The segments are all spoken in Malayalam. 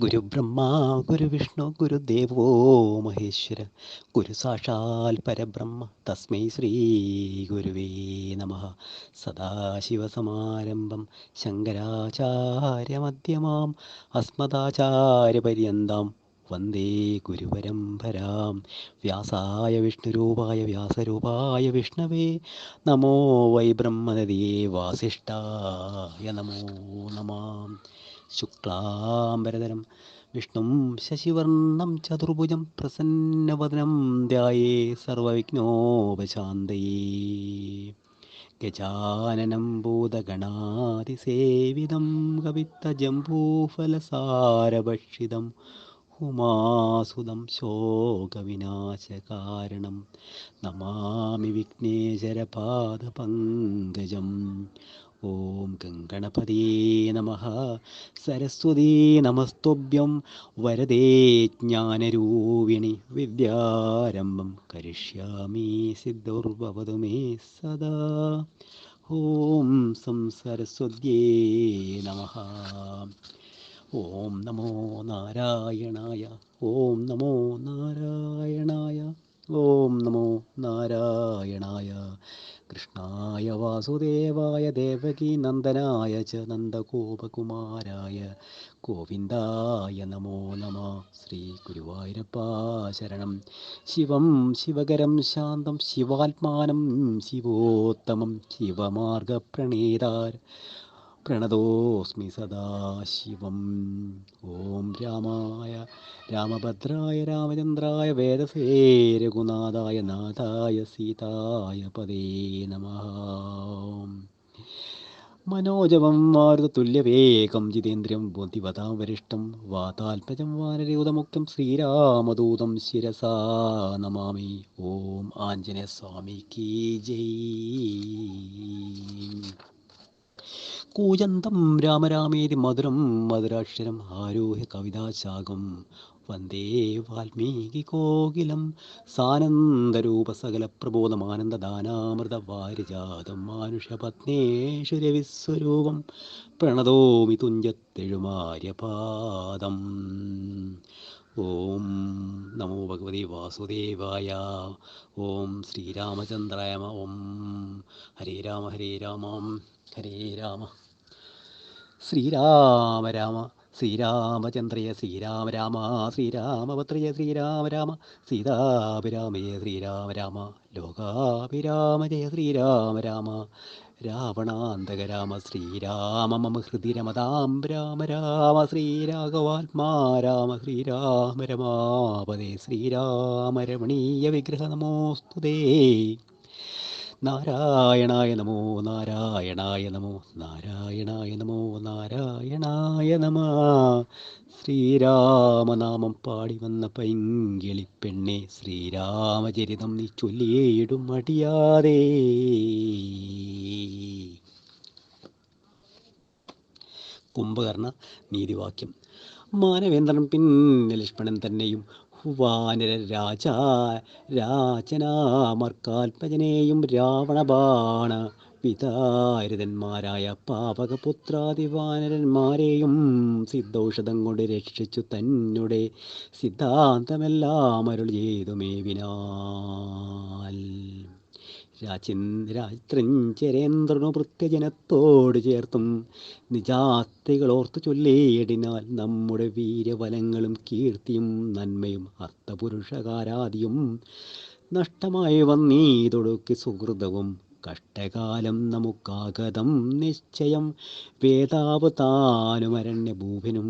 ഗുരുബ്രഹ്മ ഗുരുവിഷ്ണു ഗുരുദേവോ മഹേശ്വര ഗുരു സാക്ഷാൽ പരബ്രഹ്മ തസ്മൈ ശ്രീ ഗുരുവേ നമ. സദാശിവസമാരംഭം ശങ്കരാചാര്യമധ്യമാം. അസ്മദാചാര്യപര്യന്താം. വന്ദേ ഗുരുപരംപരാം വ്യാസായ വിഷ്ണുരൂപായ വ്യാസരൂപായ വിഷ്ണവേ നമോ വൈ ബ്രഹ്മനദിയേ വാസിഷ്ഠായ നമോ നമാം. ശുക്ലാംബരധരം വിഷ്ണും ശശിവർണം ചതുർഭുജം പ്രസന്നവദനം ധ്യായേ സർവവിഘ്നോപശാന്തയേ. ഗജാനനം ഭൂതഗണാതിസേവിതം കവിത്തജംബൂഫലസാരഭക്ഷിതം ഉമാസുതം ശോകവിനാശകാരണം. നമാമി വിഘ്നേശ്വരപാദപങ്കജം. ഓം ഗംഗണപതേ നമ. സരസ്വതീ നമസ്തുഭ്യം. വരദേ ജ്ഞാനരൂപിണി വിദ്യാരംഭം കരിഷ്യാമി സിദ്ധുർഭവതു മേ സദാ. ഓം സം സരസ്വത്യേ നമ. ഓം നമോ നാരായണായ. ഓം നമോ നാരായണായ. ഓം നമോ നാരായണായ. കൃഷ്ണായ വാസുദേവായ ദേവകീ നന്ദനായ ച നന്ദഗോപകുമാരായ ഗോവിന്ദായ നമോ നമ. ശ്രീ ഗുരുവായൂരപ്പ ശരണം. ശിവം ശിവകരം ശാന്തം ശിവാത്മാനം ശിവോത്തമം ശിവമാർഗപ്രണീതാർ. പ്രണതോസ്മി സദാശിവം. ഓം രാമായ രാമഭദ്രായ രാമചന്ദ്രായ വേദസേ രഘുനാഥായ നാഥായ സീതായ പദേ നമ. മനോജവം മാരുതതുല്യവേഗം ജിതേന്ദ്രം ബുദ്ധിവതാം വരിഷ്ടം വാതാൽപജം വാനരയൂതമുക്തം ശ്രീരാമദൂതം ശിരസാ നമാമി. ഓം ആഞ്ജനേയസ്വാമി കീ ജയ്. കൂജന്തം രാമരാമേതി മധുരം മധുരാക്ഷരം ആരോഹ്യ കവിതാശാകം വന്ദേ വാൽമീകി കോകിലം സാനന്ദരൂപ സകല പ്രബോധമാനന്ദദാനാമൃത വാരിജാതം മാനുഷപത്നേശ്വരവിസ്വരൂപം പ്രണതോമി തുഞ്ചത്തെഴുമാര്യപാദം. ഓം നമോ ഭഗവതി വാസുദേവായ. ഓം ശ്രീരാമചന്ദ്രായ ഓം. ഹരേ രാമ ഹരേ രാമ. ഹരേ രാമ. ശ്രീരാമ രാമ ശ്രീരാമചന്ദ്രയ ശ്രീരാമ രാമ ശ്രീരാമപത്രയ ശ്രീരാമ രാമ സീതാഭിരാമയ ശ്രീരാമ രാമ ലോകാഭിരാമ ജയ ശ്രീരാമ രാമ രാവണാന്തക രാമ ശ്രീരാമ മമ ഹൃദി രമതാം രാമ രാമ ശ്രീരാഘവാത്മാ രാമ ശ്രീരാമ രമാപദേ ശ്രീരാമ രമണീയ വിഗ്രഹ നമോസ്തുതേ. നാരായണായ നമോ നാരായണായ നമോ നാരായണായ നമോ നാരായണായ നമ. ശ്രീരാമനാമം പാടി വന്ന പൈങ്കിളിപ്പെണ്ണെ ശ്രീരാമചരിതം നീ ചൊല്ലിയേടും അടിയാതെ കുംഭകർണ നീതിവാക്യം. മാനവേന്ദ്രൻ പിന്നെ ലക്ഷ്മണൻ തന്നെയും വാനര രാജ രാജനാമർക്കാൽപജനെയും രാവണബാണ. പിതാരിതന്മാരായ പാപകപുത്രാദിവാനരന്മാരെയും സിദ്ധൌഷധം കൊണ്ട് രക്ഷിച്ചു തന്നെ സിദ്ധാന്തമെല്ലാം അരുൾ ചെയ്തു മേവിനാൽ. രാജേന്ദ്രഞ്ചരേന്ദ്രനു വൃത്യജനത്തോട് ചേർത്തും നിജാത്തികളോർത്ത് ചൊല്ലേടിനാൽ നമ്മുടെ വീരബലങ്ങളും കീർത്തിയും നന്മയും അർത്ഥപുരുഷകാരാദിയും നഷ്ടമായി വന്നീതൊടുക്കി സുഹൃതവും കഷ്ടകാലം നമുക്കാഗതം നിശ്ചയം. വേദാവതാനുമരണ്യ ഭൂപനും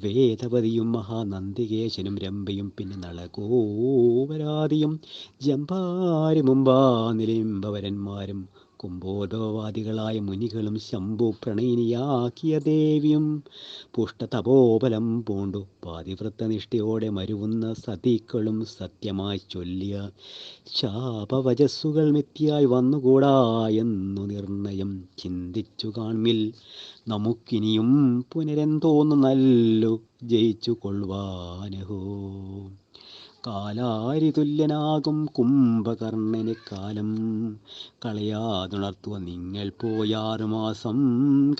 വേദവതിയും മഹാനന്ദികേശനും രമ്പയും പിന്നെ നളകോപരാതിയും ജമ്പാരി മുമ്പാ നിലിംബവരന്മാരും കുംഭോദ്ഭവവാദികളായ മുനികളും ശംഭു പ്രണയിനിയാക്കിയ ദേവിയും പുഷ്ടതപോബലം പൂണ്ടു. പാതിവൃത്തനിഷ്ഠയോടെ മരുവുന്ന സതീക്കളും സത്യമായി ചൊല്ലിയ ശാപവചസ്സുകൾ മിത്തിയായി വന്നുകൂടാ എന്നു നിർണയം ചിന്തിച്ചു കാൺമിൽ. നമുക്കിനിയും പുനരെന്തോന്നു നല്ലു ജയിച്ചു കൊള്ളുവാനഹോ കാലാരി തുല്യനാകും കുംഭകർണന് കാലം. കളയാതുണർത്തുക നിങ്ങൾ പോയാറു മാസം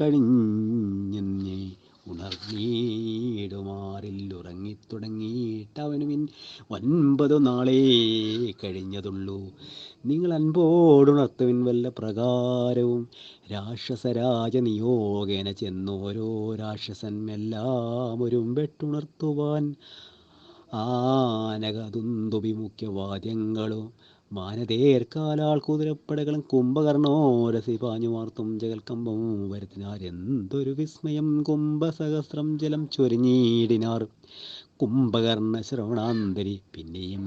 കഴിഞ്ഞെന്നേ ഉണർന്നീടുമാറിൽ ഉറങ്ങിത്തുടങ്ങിയിട്ടവനുമിൻ ഒൻപത് നാളേ കഴിഞ്ഞതുള്ളൂ. നിങ്ങൾ അൻപോടുണർത്തുവിൻ വല്ല പ്രകാരവും രാക്ഷസരാജ നിയോഗേന ചെന്നോരോ രാക്ഷസൻ എല്ലാം ഒരു വെട്ടുണർത്തുവാൻ ആനകതുന്തുബി മുഖ്യവാദ്യങ്ങളും മാനതേർക്കാലാൾ കുതിരപ്പടകളും കുംഭകർണോരസി പാഞ്ഞുമാർത്തും ജഗൽക്കമ്പം വരുത്തിനാർ എന്തൊരു വിസ്മയം കുംഭസഹസ്രം ജലം ചൊരിഞ്ഞീടിനാർ. കുംഭകർണ ശ്രവണാന്തരി പിന്നെയും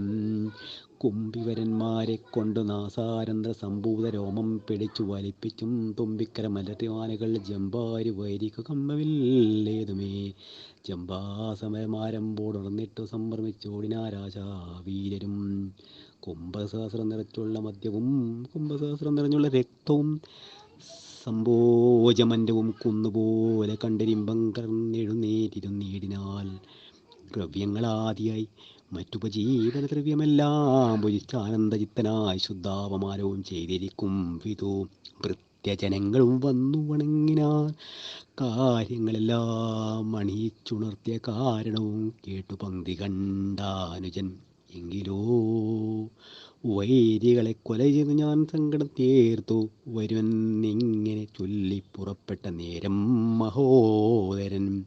കുംഭിവരന്മാരെ കൊണ്ട് നാസാരന്ധ്ര സംഭൂത രോമം പിടിച്ചു വലിപ്പിച്ചും തുമ്പിക്കര മലരിവാനകൾ ജമ്പാരി വൈരിക കമ്പമില്ലേതുമേ ജമ്പാസമരമാരമ്പോടുണർന്നിട്ടു സംഭ്രമിച്ചോടിനാരാജാ വീരരും. കുംഭസഹസ്രം നിറച്ചുള്ള മദ്യവും കുംഭസഹസ്രം നിറഞ്ഞുള്ള രക്തവും സംഭോജമന്റവും കുന്നുപോലെ കണ്ടിരിമ്പം കറന്നെഴുന്നേറ്റിരുന്നീടിനാൽ ദ്രവ്യങ്ങളാദിയായി മറ്റുപജീവന ദ്രവ്യമെല്ലാം ഭുജിച്ചാനന്ദചിത്തനായി ശുദ്ധാപമാനവും ചെയ്തിരിക്കും വിധു. ഭൃത്യജനങ്ങളും വന്നു വണങ്ങിനാൽ കാര്യങ്ങളെല്ലാം അണിയിച്ചുണർത്തിയ കാരണവും കേട്ടു പങ്ക്തി കണ്ടാനുജൻ. എങ്കിലോ വൈരികളെ കൊല ചെയ്തു ഞാൻ സങ്കടം തീർത്തു. വരുമെന്നിങ്ങനെ ചൊല്ലി പുറപ്പെട്ട നേരം മഹോദരൻ.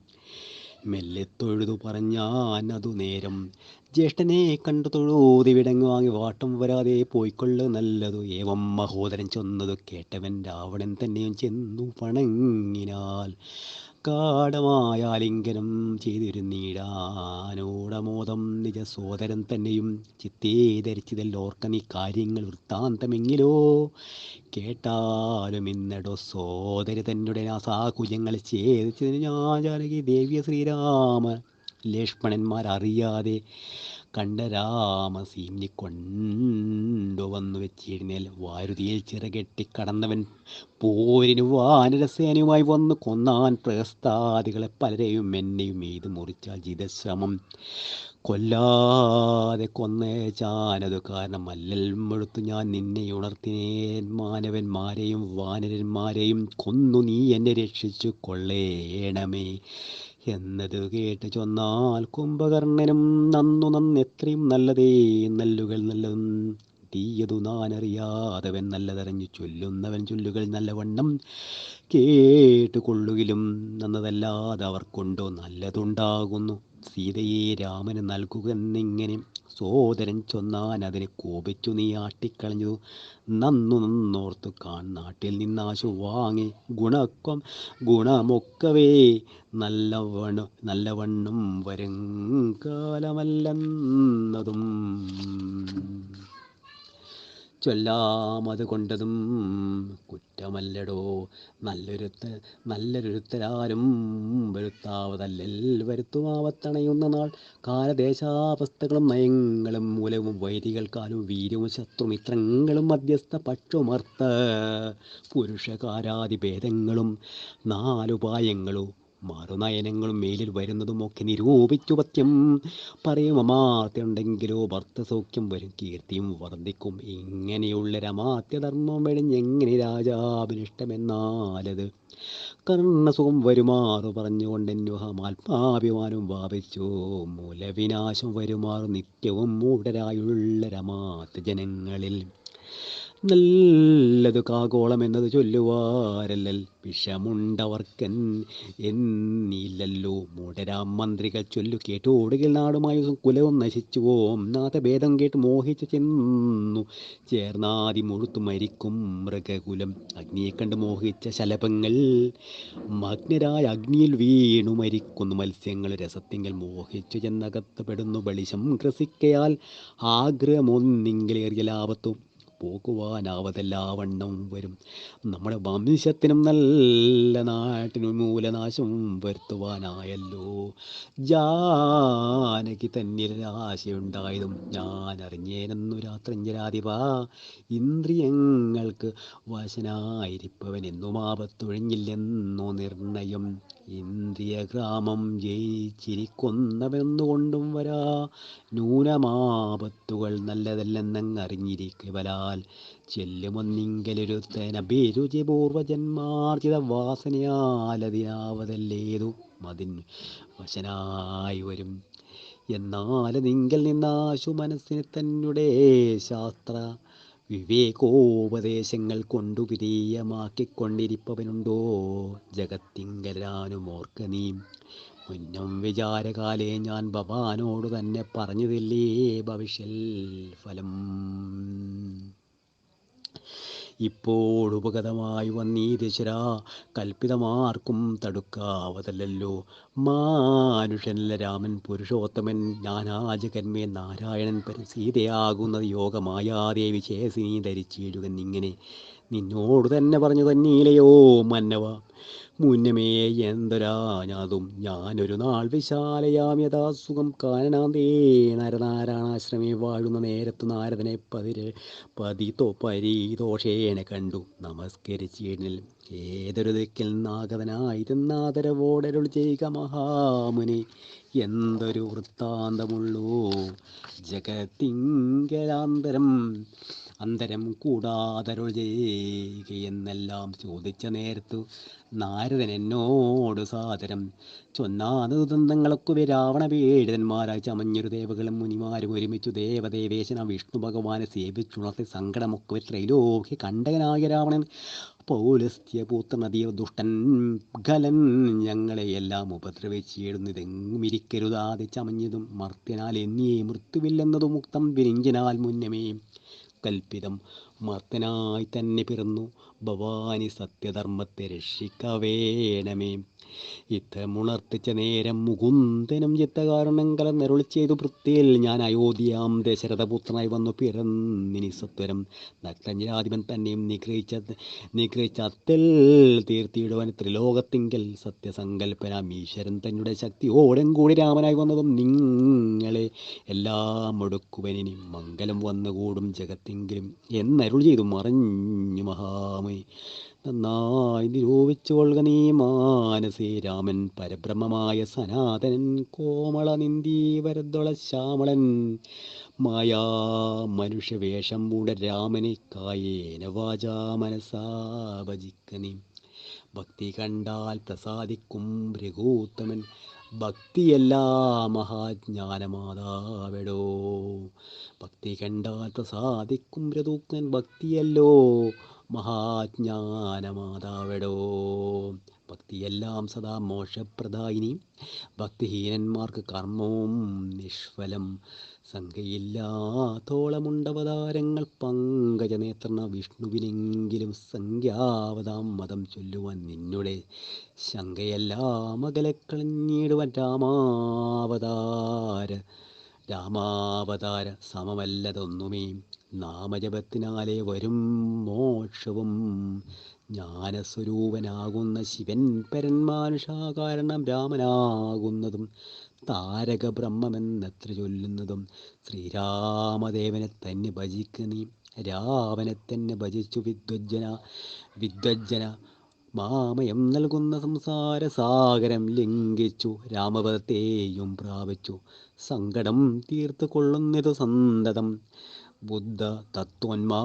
മെല്ലെ തൊഴുതു പറഞ്ഞാൻ അതു നേരം ജ്യേഷ്ഠനെ കണ്ടു തൊഴുതി വിടങ്ങ് വാങ്ങി വാട്ടം വരാതെ പോയിക്കൊള്ളു. നല്ലതു ഏവം മഹോദരൻ ചെന്നതു കേട്ടവൻ രാവണൻ തന്നെയും ചെന്നു പണങ്ങിനാൽ. കാടമായാലിംഗനം ചെയ്തിരുന്നീടാനോടമോദം നിജ സോദരൻ തന്നെയും ചിത്തേ ധരിച്ചതല്ലോർക്ക നീ കാര്യങ്ങൾ വൃത്താന്തമെങ്കിലോ? കേട്ടാലും ഇന്നടോ സോദരി തന്നെ സാഹചര്യങ്ങൾ ഛേദിച്ചതിന് ഞാൻ ജാനകി ദേവിയ ശ്രീരാമ ലക്ഷ്മണന്മാർ അറിയാതെ കണ്ട രാമസീനി കൊണ്ടുവന്നു വെച്ചിരുന്നേൽ വാരുതിയിൽ ചിറകെട്ടി കടന്നവൻ പോരിന് വാനരസേനയുമായി വന്ന് കൊന്നാൻ പ്രസ്ഥാദികളെ പലരെയും എന്നെയും എയ്ത് മുറിച്ചാൽ ജിതശ്രമം. കൊല്ലാതെ കൊന്നേച്ചാനതു കാരണം അല്ലൽ മുഴുത്തു ഞാൻ നിന്നെ ഉണർത്തിനേൻ മാനവന്മാരെയും വാനരന്മാരെയും കൊന്നു നീ എന്നെ രക്ഷിച്ചു കൊള്ളേണമേ. എന്നത് കേട്ട് ചൊന്നാൽ കുംഭകർണനും നന്നു നന്നെത്രയും നല്ലതേ നല്ലുകൾ നല്ലതും. തീയതു നാനറിയാതവൻ നല്ലതറിഞ്ഞു ചൊല്ലുന്നവൻ ചൊല്ലുകൾ നല്ലവണ്ണം കേട്ടുകൊള്ളുകിലും. നന്നതല്ലാതെ അവർക്കൊണ്ടോ നല്ലതുണ്ടാകുന്നു. സീതയെ രാമന് നൽകുകെന്നിങ്ങനെ സോദരൻ ചൊന്നാൻ അതിനെ കോപിച്ചു നീ ആട്ടിക്കളഞ്ഞു. നന്നു നന്നോർത്തു കാൺ നാട്ടിൽ നിന്നാശു വാങ്ങി. ഗുണക്കം ഗുണമൊക്കവേ. നല്ലവണ്ണം നല്ലവണ്ണം വരും കാലമല്ലെന്നതും. ചൊല്ലാമത് കൊണ്ടതും കുറ്റമല്ലടോ. നല്ലൊരുത്ത നല്ലൊരുത്തരാരും വരുത്താവതല്ലൽ വരുത്തുമാവത്തണയുന്ന നാൾ. കാലദേശാവസ്ഥകളും നയങ്ങളും മൂലവും വൈരികൾക്കാലും വീര്യവും ശത്രുമിത്രങ്ങളും മധ്യസ്ഥ പക്ഷുമർത്ത പുരുഷകാരാതിഭേദങ്ങളും നാലുപായങ്ങളും മറുനയനങ്ങളും മേലിൽ വരുന്നതുമൊക്കെ നിരൂപിച്ചു പത്യം പറയുമമാത്യമുണ്ടെങ്കിലോ ഭർത്തസൗഖ്യം വരും. കീർത്തിയും വർദ്ധിക്കും. ഇങ്ങനെയുള്ള രമാത്യധർമ്മം വെടിഞ്ഞെങ്ങനെ രാജാഭിനിഷ്ടമെന്നാലത്? കർണസുഖം വരുമാറു പറഞ്ഞുകൊണ്ടെന്നുഹമാത്മാഭിമാനം വാപിച്ചു. മൂലവിനാശം വരുമാറു നിത്യവും മൂഢരായുള്ള രമാത്യ ജനങ്ങളിൽ നല്ലതു കാകോളം എന്നത് ചൊല്ലുവാരല്ലൽ വിഷമുണ്ടവർക്കൻ എന്നില്ലല്ലോ. മൂടരാം മന്ത്രികൾ ചൊല്ലു കേട്ടു ഓടുകിൽ നാടുമായി കുലവും നശിച്ചു ഓം നാഥഭേദം കേട്ട് മോഹിച്ചു ചെന്നു. ചേർന്നാതി മുഴുത്തു മരിക്കും മൃഗകുലം. അഗ്നിയെ കണ്ട് മോഹിച്ച ശലഭങ്ങൾ മഗ്നരായ അഗ്നിയിൽ വീണു മരിക്കുന്നു. മത്സ്യങ്ങൾ രസത്തിങ്കൽ മോഹിച്ചു ചെന്നകത്തപ്പെടുന്നു ബളിശം ഗ്രസിക്കയാൽ ആഗ്രഹമൊന്നിങ്കിലേറിയ ലാഭത്തും പോകുവാനാവതെല്ലാവണ്ണം വരും. നമ്മുടെ വംശത്തിനും നല്ല നാട്ടിനും മൂലനാശം വരുത്തുവാനായല്ലോ. ജാനകി തന്നിൽ ആശയുണ്ടായതും ഞാൻ അറിഞ്ഞേനെന്നു രാത്രഞ്ജരാധിപ ഇന്ദ്രിയങ്ങൾക്ക് വശനായിരിപ്പവൻ എന്നും ആപത്തൊഴിഞ്ഞില്ലെന്നോ നിർണയം. ഇന്ദ്രിയഗ്രാമം ജയിച്ചിരിക്കുന്നവെന്നുകൊണ്ടും വരാ. ന്യൂനമാപത്തുകൾ നല്ലതല്ലെന്നങ്ങ് അറിഞ്ഞിരിക്കവലാൽ ചെല്ലുമൊന്നിങ്കലൊരുത്തന അഭിരുചിപൂർവജന്മാർജിത വാസനയാലതിനാവതല്ലേതു മതിൻ വശനായി വരും. എന്നാൽ നിങ്കൽ നിന്നാശു മനസ്സിന് തന്നെ ശാസ്ത്ര വിവേകോപദേശങ്ങൾ കൊണ്ടു വിധേയമാക്കിക്കൊണ്ടിരിപ്പവനുണ്ടോ? ജഗത്തിങ്കലാനും ഓർക്ക നീ. മുന്നം വിചാരകാലേ ഞാൻ ഭവാനോട് തന്നെ പറഞ്ഞതില്ലേ ഭവിഷ്യൽ ഫലം. ഇപ്പോഴുപഗതമായി വന്നീതശ്വര കൽപ്പിതമാർക്കും തടുക്കാവതല്ലോ മാനുഷനല്ല രാമൻ പുരുഷോത്തമൻ ജ്ഞാനാജകന്മേ നാരായണൻ പരം സീതയാകുന്നത് യോഗമായാദേവി ചേസിനി ധരിച്ചിടുകന്നിങ്ങനെ നിന്നോട് തന്നെ പറഞ്ഞു തന്നീലയോ മന്നവ. മുന്നമേ എന്തൊരാ ഞാനൊരു നാൾ വിശാലയാം യഥാസുഖം. കാനനാന്തേ നരനാരായണാശ്രമേ വാഴുന്ന നേരത്ത് നാരദനെ പതിര് പതിതോ പരീതോഷേനെ കണ്ടു. നമസ്കരിച്ചിടിൽ ഏതൊരു ദിക്കിൽ നാഗതനായിരുന്നാദരവോടരുൾ ചെയ്യുക മഹാമുനി. എന്തൊരു വൃത്താന്തമുള്ളൂ. ജഗത്തിങ്കലാന്തരം. അന്തരം കൂടാതരുൾ ചെയ്യുകയെന്നെല്ലാം ചോദിച്ച നേരത്തു നാരദൻ എന്നോട് സാദരം ചൊന്നാത് ദന്തങ്ങളൊക്കെ രാവണ പീഡിതന്മാരായി ചമഞ്ഞൊരു ദേവകളും മുനിമാരും ഒരുമിച്ചു ദേവദേവേശന വിഷ്ണു ഭഗവാനെ സേവിച്ചുണർത്തി സങ്കടമൊക്കെ ത്രൈലോക്യ കണ്ടകനായ രാവണൻ പൗലസ്ത്യ പൗലസ്ത്യപൂത്രനദീവ ദുഷ്ടൻ ഖലൻ ഞങ്ങളെ എല്ലാം ഉപദ്രവിച്ചിടുന്നിതെങ്ങും ഇരിക്കരുതാതെ ചമഞ്ഞതും മർത്യനാൽ എന്നിയേ മൃത്യുവില്ലെന്നതു മുക്തം വിരിഞ്ചനാൽ മുന്നമേ കൽപ്പിതം മർത്തനായി തന്നെ പിറന്നു. ഭവാനി സത്യധർമ്മത്തെ രക്ഷിക്കവേണമേ. ഇത്തമുണർത്തിച്ച നേരം മുകുന്ദനും ചിത്തകാരണം കലന്നരുളി ചെയ്തു വൃത്തിയിൽ ഞാൻ അയോധ്യാം ദശരഥപുത്രനായി വന്നു പിറന്നിനി സത്വരം നക്തഞ്ജരാധിപൻ തന്നെയും നിഗ്രഹിച്ച നിഗ്രഹിച്ച അത്തിൽ തീർത്തിയിടുവാൻ ത്രിലോകത്തിങ്കൽ സത്യസങ്കല്പനാം ഈശ്വരൻ തന്നുടെ ശക്തിയോടും കൂടി രാമനായി വന്നതും നിങ്ങളെ എല്ലാം ഒടുക്കുവനിനി മംഗലം വന്നുകൂടും ജഗത്തെങ്കിലും എന്നരുൾ ചെയ്തു മറിഞ്ഞു മഹാമേ നന്നായി നിരൂപിച്ചു കൊള്ളുക നീ മാനസേ രാമൻ പരബ്രഹ്മമായ സനാതനൻ കോമള നിന്ദീവരദ്വള ശ്യാമളൻ. മായാ മനുഷ്യവേഷം മൂട രാമനെ കായേന വാചാ മനസാ ഭജിക്ക നീ. ഭക്തി കണ്ടാൽ പ്രസാദിക്കും രഘൂത്തമൻ. ഭക്തിയല്ല മഹാജ്ഞാനമാതാവടോ. ഭക്തി കണ്ടാൽ പ്രസാദിക്കും രഘൂത്തൻ ഭക്തിയല്ലോ മഹാജ്ഞാനമാതാവെടോ. ഭക്തിയെല്ലാം സദാ മോക്ഷപ്രദായിനി. ഭക്തിഹീനന്മാർക്ക് കർമ്മവും നിഷ്ഫലം. സംഖ്യയില്ലാത്തോളമുണ്ടവതാരങ്ങൾ പങ്കജനേത്രന വിഷ്ണുവിനെങ്കിലും സംഖ്യാവതാം മതം ചൊല്ലുവാൻ നിന്നുടെ. ശങ്കയെല്ലാം അകലക്കളഞ്ഞിടുവാൻ രാമാവതാര. രാമാവതാര സമമല്ലതൊന്നുമേ. നാമജപത്തിനാലെ വരും മോക്ഷവും. ജ്ഞാനസ്വരൂപനാകുന്ന ശിവൻ പരന്മാനുഷാകാരണം രാമനാകുന്നതും. താരക ബ്രഹ്മമെന്നത്ര ചൊല്ലുന്നതും. ശ്രീരാമദേവനെ തന്നെ ഭജിക്ക നീ രാവനെ തന്നെ ഭജിച്ചു വിദ്വജ്ജന വിദ്വജ്ജന. മാമയം നൽകുന്ന സംസാര സാഗരം ലംഘിച്ചു രാമപദത്തെയും പ്രാപിച്ചു. സങ്കടം തീർത്തു കൊള്ളുന്നതു സന്തതം. ബുദ്ധ തത്വന്മാ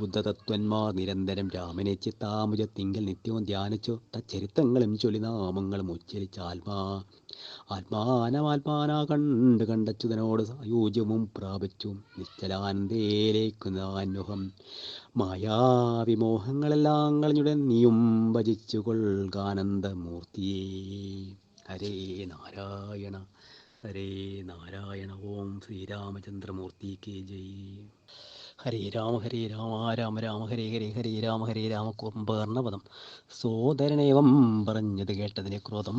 ബുദ്ധ തത്വന്മാർ നിരന്തരം രാമനെ ചിത്താമുജത്തിങ്കൽ നിത്യവും ധ്യാനിച്ചു. തച്ചരിത്രങ്ങളും ചൊല്ലി നാമങ്ങളും ഉച്ചരിച്ച ആത്മാ ആത്മാനമാത്മാനാ കണ്ട് കണ്ടച്യുതനോട് സായൂജ്യവും പ്രാപിച്ചു. നിശ്ചലാനന്ദേലേക്ക് നാന്മുഖം മായാവിമോഹങ്ങളെല്ലാം കളഞ്ഞുടൻ നീയും ഭജിച്ചു കൊൾകാനന്ദമൂർത്തിയേ ഹരേ നാരായണ. ഹരേ നാരായണ ഓം ശ്രീരാമചന്ദ്രമൂർത്തി കെ ജയ്. ഹരേ രാമ ഹരേ രാമ രാമ രാമ ഹരേ ഹരേ ഹരേ രാമ ഹരേ രാമ കുംഭകർണപദം സോദരനേവം പറഞ്ഞത് കേട്ടതിനെ ക്രോധം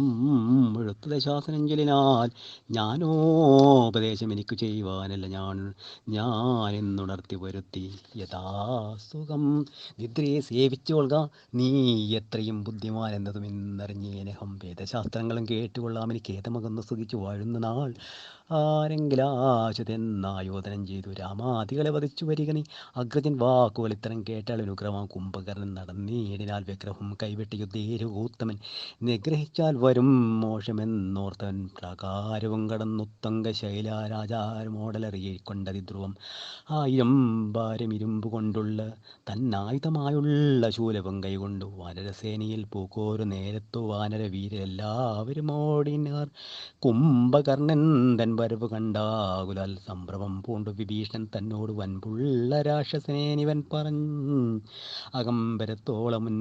എഴുത്തത് ശാസനഞ്ജലിനാൽ. ഞാനോപദേശം എനിക്ക് ചെയ്യുവാനല്ല ഞാൻ. ഞാൻ എന്നുണർത്തി വരുത്തി. യഥാസുഖം നിദ്രയെ സേവിച്ചുകൊള്ളുക നീ എത്രയും ബുദ്ധിമാൻ എന്നതും ഇന്നറിഞ്ഞേനഹം വേദശാസ്ത്രങ്ങളും കേട്ടുകൊള്ളാം. എനിക്ക് ഏതമകന്ന് സുഖിച്ചു വാഴുന്ന നാൾ. ആരെങ്കിലാശുതെന്നായോധനം ചെയ്തു. രാമാദികളെ വധിച്ചു വരിക നിർത്തുക നീ അഗ്രജൻ വാക്കുകൾ ഇത്തരം കേട്ടാൽ അനുഗ്രഹം കുംഭകർണൻ നടന്നേടിനാൽ വിഗ്രഹം കൈവിട്ട് യുദ്ധേരുകൂത്തമൻ നിഗ്രഹിച്ചാൽ വരും മോശമെന്നോർത്തവൻ. പ്രകാരവും കടന്നുത്തങ്ക ശൈലാരാജാരമോടലറിയിക്കൊണ്ടതി ധ്രുവം ആയിരം ഭാരം ഇരുമ്പ് കൊണ്ടുള്ള തന്നായുധമായുള്ള ശൂലവും കൈകൊണ്ടു വാനരസേനയിൽ പൂക്കോരു നേരത്തു വാനര വീരെല്ലാവരും ഓടിനാർ. കുംഭകർണൻ തൻ വരവ് കണ്ടാകുലാൽ സംഭ്രമം പൂണ്ടു വിഭീഷണൻ തന്നോട് വൻപുള്ള രാക്ഷസനേനിവൻ പറഞ്ഞ് അകമ്പരത്തോളമുൻ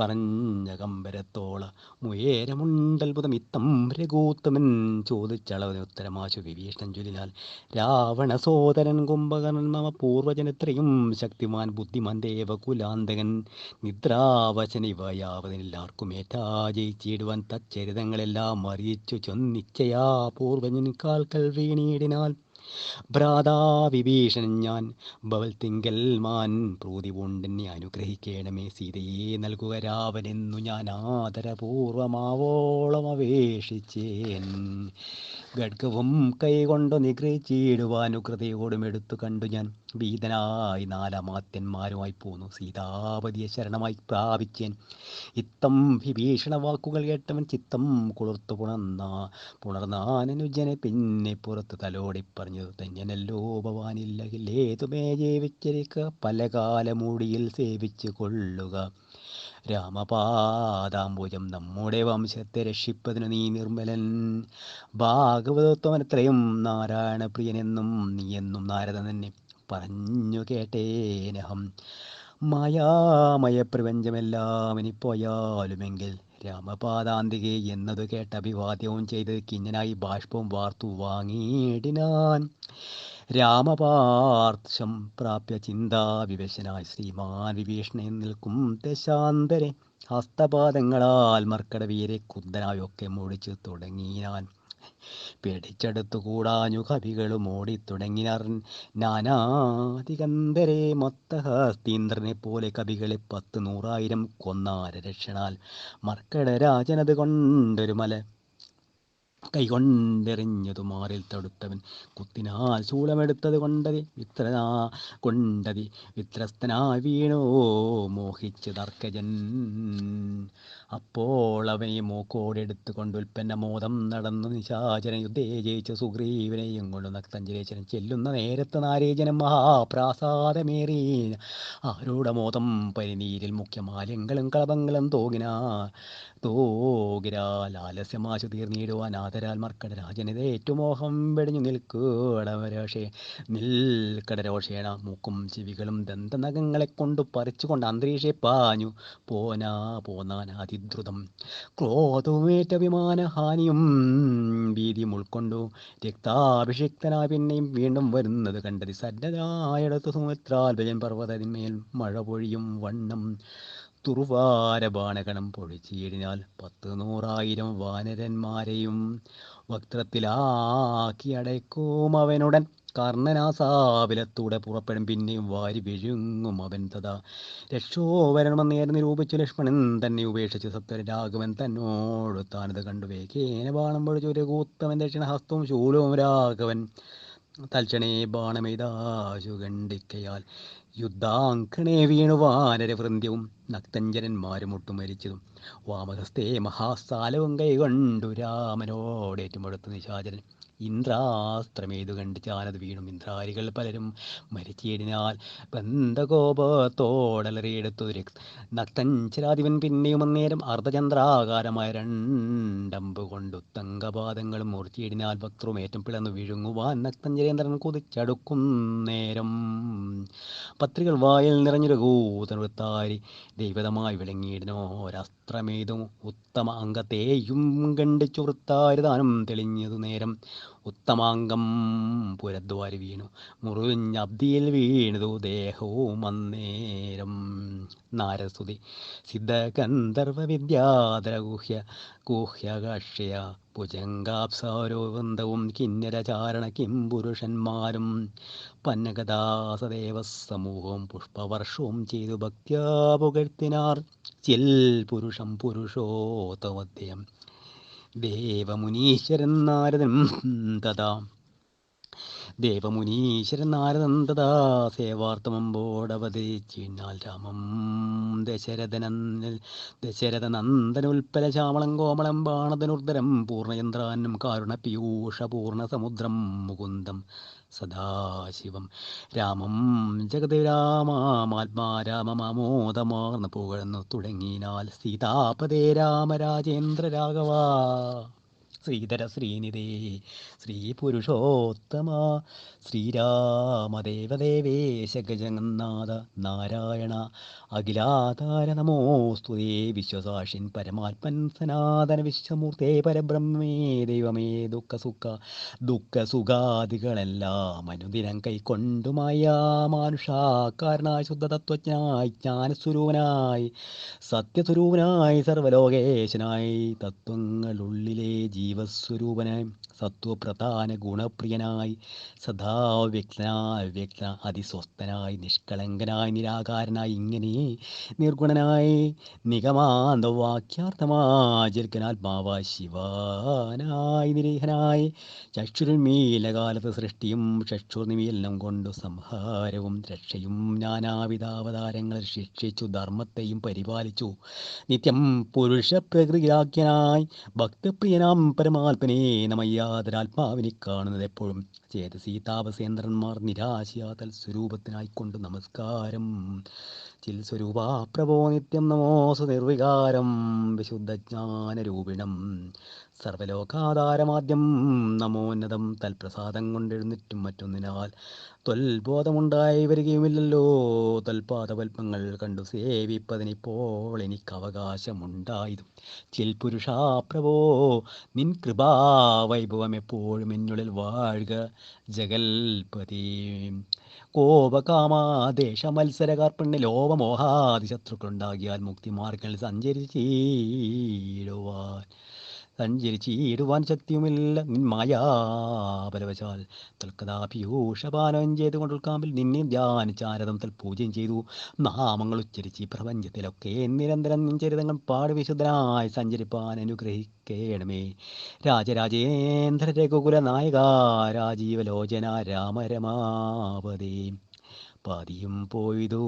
പറഞ്ഞകമ്പരത്തോള മുയേരമുണ്ടത്ഭുതം ഇത്തം രഘൂത്തമൻ ചോദിച്ചളവന് ഉത്തരമാശു വിഭീഷണൻ ചൊല്ലിനാൽ രാവണ സോദരൻ കുംഭകർണൻ മമ പൂർവജനത്രയും ശക്തിമാൻ ബുദ്ധിമാൻ ദേവകുലാന്തകൻ നിദ്രാവചന ഇവയാവതിനെല്ലാവർക്കും ഏറ്റാ ജയിച്ചിടുവാൻ തച്ചരിതങ്ങളെല്ലാം അറിയിച്ചു ചൊന്നിച്ചയാ പൂർവജൻ കാൽക്കൽ വീണീടിനാൽ. ഭ്രാതാ വിഭീഷണൻ ഞാൻ ബവൽ തിങ്കൽ മാൻ പ്രൂതി പൂണ്ടെന്നെ അനുഗ്രഹിക്കണമേ. സീതയെ നൽകുക രാവനെന്നു ഞാൻ ആദരപൂർവമാവോളം അപേക്ഷിച്ചേൻ. ഖഡ്ഗവും കൈകൊണ്ടു നിഗ്രഹിച്ചിടുവാനുകൃതയോടും എടുത്തു കണ്ടു ഞാൻ. ഭീതനായി നാലമാത്യന്മാരുമായി പോന്നു. സീതാപതിയെ ശരണമായി പ്രാപിച്ചേൻ. ഇത്തം വിഭീഷണ വാക്കുകൾ കേട്ടവൻ ചിത്തം കുളിർത്തു പുണർന്ന പുണർന്നാനനുജനെ പിന്നെ പുറത്ത് തലോടി പറഞ്ഞു തന്നെയല്ലോ ഭവാനില്ലകില്ലേതുമേ ജീവിച്ചിരിക്ക പല കാലമൂടിയിൽ സേവിച്ചു കൊള്ളുക. രാമപാദാംബുജം നമ്മുടെ വംശത്തെ രക്ഷിപ്പതിന് നീ നിർമ്മലൻ. ഭാഗവതോത്തമനത്രയും നാരായണ പ്രിയനെന്നും നീയെന്നും നാരദ തന്നെ പറഞ്ഞു കേട്ടേനഹം. മായാമയ പ്രപഞ്ചമെല്ലാം ഇനി പോയാലുമെങ്കിൽ രാമപാദാന്തികെ എന്നതു കേട്ട് അഭിവാദ്യവും ചെയ്ത് കിഞ്ഞനായി ബാഷ്പവും വാർത്തു വാങ്ങിയിടിനാൻ. രാമപാർശം പ്രാപ്യ ചിന്താ വിവശനായി ശ്രീമാൻ വിഭീഷണൻ നിൽക്കും ദശാന്തരെ. ഹസ്തപാദങ്ങളാൽ മർക്കടവീരെ കുന്തനായൊക്കെ മുടിച്ചു തുടങ്ങിയാൻ പേടിച്ചെടുത്തു കൂടാഞ്ഞു കവികളും ഓടിത്തുടങ്ങിനാർ നാനാതികന്ധരെ മൊത്തഹസ്തീന്ദ്രനെ പോലെ കവികളെ പത്ത് നൂറായിരം കൊന്നാര രക്ഷണാൽ മർക്കട രാജനത് കൊണ്ടൊരു മല കൈകൊണ്ടെറിഞ്ഞതു മാറിൽ തടുത്തവൻ. കുത്തിനാൽ ശൂലമെടുത്തത് കൊണ്ടതി വിത്രനാ കൊണ്ടതി വിത്രസ്തനായി വീണോ മോഹിച്ച് തർക്കജൻ. അപ്പോൾ അവനെ മൂക്കോടെടുത്തു കൊണ്ട് ഉൽപ്പന്ന മോദം നടന്നു നിശാചന യുദ്ധേ ജയിച്ച സുഗ്രീവനെയും കൊണ്ട് നക്തഞ്ജലേശ്വരൻ ചെല്ലുന്ന നേരത്ത് നാരേജനം മഹാപ്രാസാദമേറി. ആരുടെ മോദം പരിനീരിൽ മുഖ്യമാല്യങ്ങളും കളഭങ്ങളും തോകിനാ തോകിരാൽ ആലസ്യമാശു തീർന്നിടുവാൻ ആദരാൽ മർക്കട രാജനിത് ഏറ്റുമോഹം വെടിഞ്ഞു നിൽക്കടവരോഷേ നിൽക്കടരോഷേണ മൂക്കും ചെവികളും ദന്തനഖങ്ങളെ കൊണ്ടു പറിച്ചുകൊണ്ട് അന്തരീക്ഷെ പാഞ്ഞു. പോനാ പോന്നാൻ അതിദ്രുതം. ക്രോധവുമേറ്റ വിമാനഹാനിയും ഭീതിയും ഉൾക്കൊണ്ടു രക്താഭിഷിക്തനായി പിന്നെയും വീണ്ടും വരുന്നത് കണ്ടത് സന്നദ്ധായടുത്ത് സുമിത്രാൽഭജൻ പർവതതിന്മേൽ മഴ പൊഴിയും വണ്ണം. തുറുവാര ബാണകണം പൊഴിച്ചിടിനാൽ പത്ത് നൂറായിരം വാനരന്മാരെയും വക്രത്തിലാക്കി അടയ്ക്കും അവനുടൻ. കർണനാസാബിലത്തൂടെ പുറപ്പെടും. പിന്നെയും വാരി വിഴുങ്ങും അവൻ തഥാ രക്ഷോവരണമെന്ന് നേരെ നിരൂപിച്ചു ലക്ഷ്മണൻ തന്നെ ഉപേക്ഷിച്ച് സത്വര രാഘവൻ തന്നോട് താനത് കണ്ടു. വേഗേന ബാണം പൊഴിച്ചു കൂത്തവൻ ദക്ഷിണഹസ്തവും ശൂലവും രാഘവൻ തൽക്ഷണേ ബാണമെയ്താശു ഖണ്ഡിക്കയാൽ. യുദ്ധാങ്കണേ വീണു വാനരവൃന്ധ്യവും നക്തഞ്ജനന്മാരും ഒട്ടു മരിച്ചതും. വാമഹസ്തേ മഹാസാലവും കൈകൊണ്ടു രാമനോടേറ്റുമടുത്തു നിശാചരൻ. ഇന്ദ്രാസ്ത്രമേതു കണ്ട് ചാനത് വീണു ഇന്ദ്രാരികൾ പലരും മരിച്ചിടിനാൽ ബന്ധകോപത്തോടലറിയെടുത്തു നക്തഞ്ചരാധിപൻ പിന്നെയും അന്നേരം അർദ്ധചന്ദ്രാകാരമായ രണ്ടമ്പ് കൊണ്ടുത്തങ്കപാദങ്ങളും മൂർച്ചയിടിനാൽ വക്രമേറ്റം പിളർന്ന് വിഴുങ്ങുവാൻ നക്തഞ്ചരേന്ദ്രൻ കുതിച്ചടുക്കും നേരം. പത്രികൾ വായിൽ നിറഞ്ഞൊരു കൂതനൃത്താരി ദൈവതമായി വിളങ്ങിയിടിനോരസ്ത്രമേതും ഉത്തമ അംഗത്തെയും കണ്ടു വൃത്താരിതാനം തെളിഞ്ഞതു നേരം. ഉത്തമാംഗം പുരദ്വാരി വീണു. മുറിഞ്ഞബ്ദിയിൽ വീണതു ദേഹവും അന്നേരം നാരസ്തുതി സിദ്ധഗന്ധർവ വിദ്യാധര ഗുഹ്യ ഗുഹ്യകക്ഷ്യ ഭുജംഗാപ്സാരോവന്തവും കിന്നരചാരണ കിം പുരുഷന്മാരും പന്നകദാസദേവ സമൂഹവും പുഷ്പവർഷവും ചെയ്തു ഭക്ത്യാ പുകഴ്ത്തിനാർ ചിൽ പുരുഷം പുരുഷോത്തമധ്യം ദേവമുനീശ്വരൻ നാരദൻ തഥാ. ദേവമുനീശ്വരൻ നാരദൻ തഥാ. സേവാർത്ഥമമ്പോടവതരിച്ചിനാൽ രാമം. ദശരഥനന്ദൻ ദശരഥനന്ദനുൽപ്പല ശ്യാമളം കോമളം ബാണതനുർദ്ധരം പൂർണചന്ദ്രാനും കാരുണ പീയൂഷ സമുദ്രം മുകുന്ദം. സദാശിവം. രാമം ജഗത് രാമാത്മാ രാമമാമോദമാർന്ന് പുകഴ്ന്നു തുടങ്ങിനാൽ സീതാപതേ രാമരാജേന്ദ്ര രാഘവ. ശ്രീധര ശ്രീനിധേ ശ്രീ പുരുഷോത്തമ ശ്രീരാമദേവദേവേശ ഗജഗന്നാഥ നാരായണ അഖിലാതാര നമോസ്തുതേ വിശ്വസാക്ഷിൻ പരമാത്മൻ സനാതന വിശ്വമൂർത്തേ പരബ്രഹ്മേ ദൈവമേ ദുഃഖസുഖ ദുഃഖസുഖാദികളെല്ലാം അനുദിനം കൈക്കൊണ്ടുമായ ശുദ്ധ തത്വജ്ഞനായി ജ്ഞാനസ്വരൂപനായി സത്യസ്വരൂപനായി സർവലോകേശനായി തത്വങ്ങളുള്ളിലെ ജീവസ്വരൂപനായി സത്വപ്രധാന ഗുണപ്രിയനായി സദാ വ്യക്തനായ വ്യക്ത അതിസ്വസ്ഥനായി നിഷ്കളങ്കനായി നിരാകാരനായി ഇങ്ങനെ നിർഗുണനായി നിഗമാന്ത വാക്യാർത്ഥമാചരിക്കനാത്മാവായ ശിവാനായി നിരീഹനായി. ചക്ഷുരുമീലകാലത്ത് സൃഷ്ടിയും ചക്ഷുർനിമീലനം കൊണ്ടു സംഹാരവും രക്ഷയും നാനാവിധാവതാരങ്ങൾ ശിക്ഷിച്ചു ധർമ്മത്തെയും പരിപാലിച്ചു. നിത്യം പുരുഷ പ്രകൃതിരാജ്ഞനായി ഭക്തപ്രിയനാം പരമാത്മനെ നമയ്യാതരാത്മാവിനെ കാണുന്നത് എപ്പോഴും ചേതസീ താപസേന്ദ്രന്മാർ നിരാശയാതൽ സ്വരൂപത്തിനായിക്കൊണ്ട് നമസ്കാരം. ചിൽ സ്വരൂപാ പ്രഭോ നിത്യം നമോസു നിർവികാരം വിശുദ്ധജ്ഞാനരൂപിണം. സർവലോകാധാരമാദ്യം നമോന്നതം തൽപ്രസാദം കൊണ്ടെഴുന്നിട്ടും മറ്റൊന്നിനാൽ തൊൽബോധമുണ്ടായി വരികയുമില്ലല്ലോ. തൽപാദവൽപ്പങ്ങൾ കണ്ടു സേവിപ്പതിനിപ്പോൾ എനിക്ക് അവകാശമുണ്ടായതും ചിൽ പുരുഷാപ്രഭോ നിൻ കൃപാവൈഭവം എപ്പോഴും എന്നുള്ളിൽ വാഴുക ജഗൽപതി. കോപകാമാദേശ മത്സര കാർപ്പണ്യ ലോപമോഹാദി ശത്രുക്കളുണ്ടാകിയാൽ മുക്തിമാർഗങ്ങളിൽ സഞ്ചരിച്ചിടുവാൻ. സഞ്ചരിച്ചിടുവാൻ ശക്തിയുമില്ല നിൻ മായാപരവശാൽ ചെയ്തു ചെയ്തുകൊണ്ട് ഉൾക്കാമ്പിൽ നിന്നെ ധ്യാനിച്ചാരതം തൽ പൂജയും ചെയ്തു. നാമങ്ങൾ ഉച്ചരിച്ച് പ്രപഞ്ചത്തിലൊക്കെ നിരന്തരം നിൻ ചരിതങ്ങൾ പാടുവിശുദ്ധനായി സഞ്ചരിപ്പാൻ അനുഗ്രഹിക്കേണമേ. രാജരാജേന്ദ്ര രഘുകുല നായക രാജീവലോചന രാമരമാപതേ. പാതിയും പോയതു.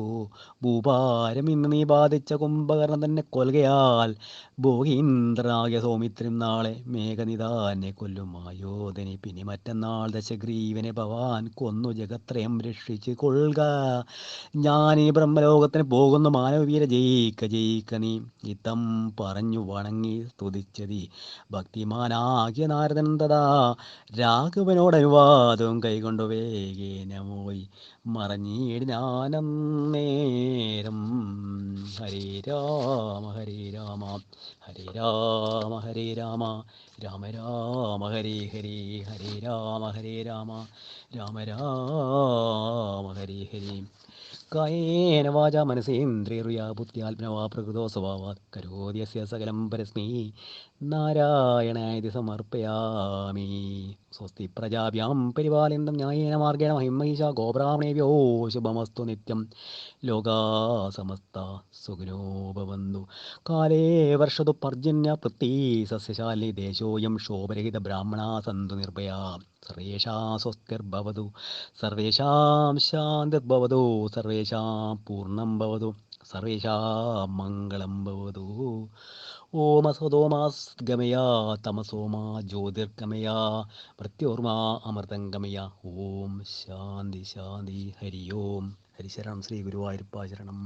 ഭൂപാരം ഇന്ന് നീ ബാധിച്ച കുംഭകർണം തന്നെ കൊൽകയാൽ. ഭോഗീന്ദ്രനാകിയ സൗമിത്രം നാളെ മേഘനിതാനെ കൊല്ലുമായോധനെ പിന്നെ മറ്റന്നാൾ ദശഗ്രീവനെ ഭവാൻ കൊന്നു. ജഗത്രയം രക്ഷിച്ച് കൊള്ളുക ഞാൻ ഈ ബ്രഹ്മലോകത്തിന് പോകുന്നു. മാനവീര ജയിക്ക ജയിക്ക നീ. ഇത്തം പറഞ്ഞു വണങ്ങി സ്തുതിച്ചതി. ഭക്തിമാനാകിയ നാരദൻ തഥാ. രാഘവനോടനുവാദവും കൈകൊണ്ടു വേഗേന പോയി മറഞ്ഞിടിനാനന്നേരം ഹരി രാമ ഹരി രാമ ഹരി രാമ ഹരി രാമ രാമ രാമ ഹരി ഹരി ഹരി രാമ ഹരി രാമ രാമ രാമ ഹരി ഹരി. കായേന വാച മനസേന്ദ്രിയ ബുദ്ധ്യാത്മനവാ പ്രകൃതോ സ്വഭാവാത് കരോദ്യസ്യ സകലം പരസ്മൈ. നാരായണായതി സമർപ്പയാമി. സ്വസ്തി പ്രജാഭ്യാം പരിപാലയന്തം ന്യായേന മാർഗേണ മഹിമഹിഷ ഗോബ്രാഹ്മണേഭ്യോ ശുഭമസ്തു നിത്യം. ലോകാ സമസ്ത സുഖിനോ ഭവന്തു. കാലേ വർഷതു പർജന്യ പൃഥ്വീ സസ്യശാലി ദേശോയം ശോഭരഹിത ബ്രാഹ്മണാ സന്തു നിർഭയാ. സർവേഷാ സ്വസ്തിർഭവതു. സർവേഷാം ശാന്തിർഭവതു. സർവേഷാം പൂർണം ഭവതു. സർവേഷാം മംഗളം ഭവതു. ഓമസോമാസ് ഗമയ തമസോമാ ജ്യോതിർഗമയ മൃത്യോർമാ അമൃതം ഗമയ ഓം ശാന്തി ശാന്തി ഹരി ഓം ഹരിശരണം ശ്രീ ഗുരുവായൂരപ്പാചരണം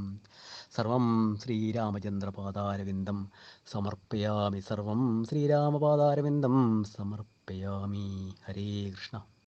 സർവം ശ്രീരാമചന്ദ്രപാദാരവിന്ദം സമർപ്പയാമി സർവം ശ്രീരാമപാദാരവിന്ദം സമർപ്പയാമി ഹരേ കൃഷ്ണ